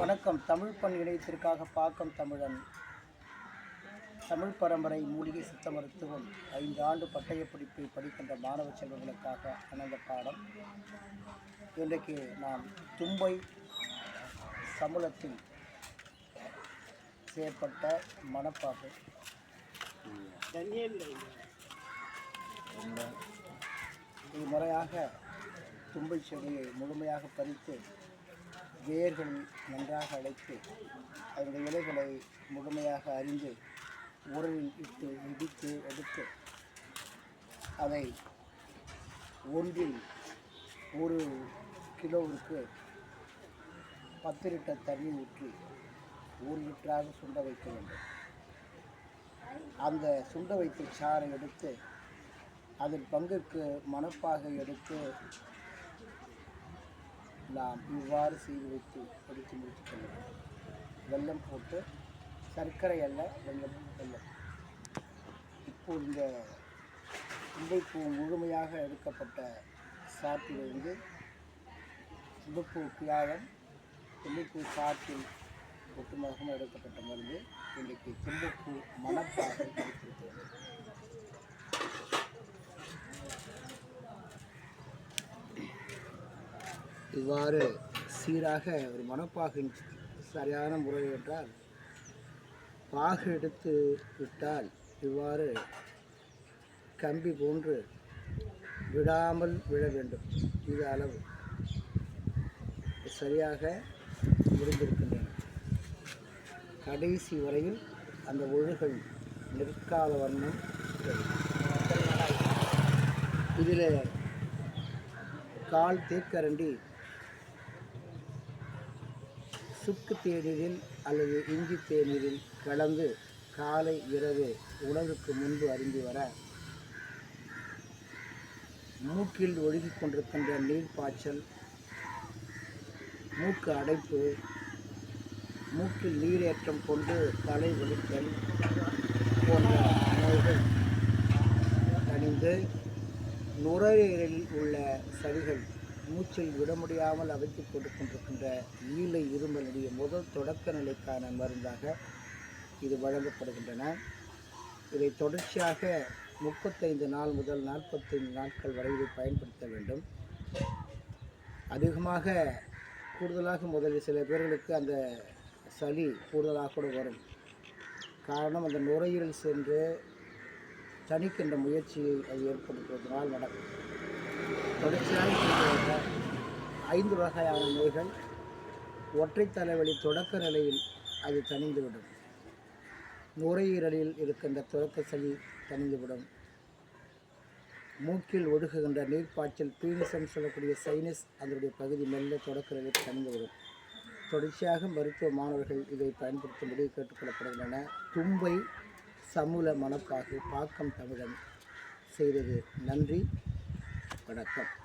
வணக்கம். தமிழ் பண் இணையத்திற்காக பாக்கம் தமிழன். தமிழ் பரம்பரை மூலிகை சித்த மருத்துவம் ஐந்து ஆண்டு பட்டய படிப்பை படிக்கின்ற மாணவ செல்வர்களுக்காக அணந்த பாடம். இன்றைக்கு நாம் தும்பை சமூலத்தில் செய்யப்பட்ட மணப்பாகு இது முறையாக தும்பை செடியை முழுமையாக பறித்து வேர்கள் நன்றாக அழைத்து அதனுடைய இலைகளை முழுமையாக அறிந்து உரலில் இட்டு இடித்து எடுத்து அதை ஒன்றில் ஒரு கிலோவிற்கு பத்து லிட்டர் தண்ணி ஊற்றி ஒரு லிட்டராக சுண்ட வைக்க வேண்டும். அந்த சுண்ட வைத்த சாறை எடுத்து அதில் பங்கிற்கு மணப்பாக எடுத்து நாம் இவ்வாறு செய்து வைத்து படித்து முடித்துக் கொள்ள வெள்ளம் வெல்லம் போட்டு சர்க்கரை அல்ல வெள்ளம் வெள்ளம் இப்போ இந்த தும்பைப்பூ முழுமையாக எடுக்கப்பட்ட சாற்றிலிருந்து தும்பைப்பூ பியாழம் தும்பைப்பூ சாற்றில் ஒட்டுமொத்தமாக எடுக்கப்பட்ட மருந்து இன்றைக்கு தும்பைப்பூ மணப்பாக கிடைத்திருக்கிறது இவ்வாறு சீராக ஒரு மனப்பாகின் சரியான முறை என்றால் பாகு எடுத்து விட்டால் இவ்வாறு கம்பி போன்று விடாமல் விழ வேண்டும். இது அளவு. சரியாக முடிந்திருக்கின்றன கடைசி வரையில் அந்த ஒழுகல் நிற்கால வண்ணம் இதில் கால் தேக்கரண்டி சுக்கு தேநீரில் அல்லது இஞ்சி தேநீரில் கலந்து காலை இரவு உணவுக்கு முன்பு அருந்தி வர மூக்கில் ஒழுகி கொண்டிருக்கின்ற நீர் பாய்ச்சல் மூக்கு அடைப்பு மூக்கில் நீரேற்றம் கொண்டு தலை ஒழித்தல் போன்ற நோய்கள் தணிந்து நுரையீரலில் உள்ள சளிகள் மூச்சை விட முடியாமல் அவைத்து கொண்டு கொண்டிருக்கின்ற ஈழை இருமலுடைய முதல் தொடக்க நிலைக்கான மருந்தாக இது வழங்கப்படுகின்றன. இதை தொடர்ச்சியாக முப்பத்தைந்து நாள் முதல் நாற்பத்தைந்து நாட்கள் வரை இதை பயன்படுத்த வேண்டும். அதிகமாக கூடுதலாக முதலில் சில பேர்களுக்கு அந்த சளி கூடுதலாக கூட வரும். காரணம் அந்த நுரையீரல் சென்று தணிக்கின்ற முயற்சியை அது ஏற்படுத்துவதனால் நடக்கும். தொடர்ச்சியாக ஐந்து வகையான நோய்கள். ஒற்றை தலைவலி தொடக்க நிலையில் அது தணிந்துவிடும். நுரையீரலில் இருக்கின்ற தொடக்க சளி தணிந்துவிடும். மூக்கில் ஒடுகுகின்ற நீர்ப்பாய்ச்சல் பீனிசம் சொல்லக்கூடிய சைனஸ் அதனுடைய பகுதி மெல்ல தொடக்க நிலையில் தணிந்துவிடும். தொடர்ச்சியாக மருத்துவ மாணவர்கள் இதை பயன்படுத்தும்படி கேட்டுக்கொள்ளப்படுகின்றன. தும்பை சமூல மனப்பாகு பாக்கம் தமிழன் செய்தது. நன்றி. வணக்கம்.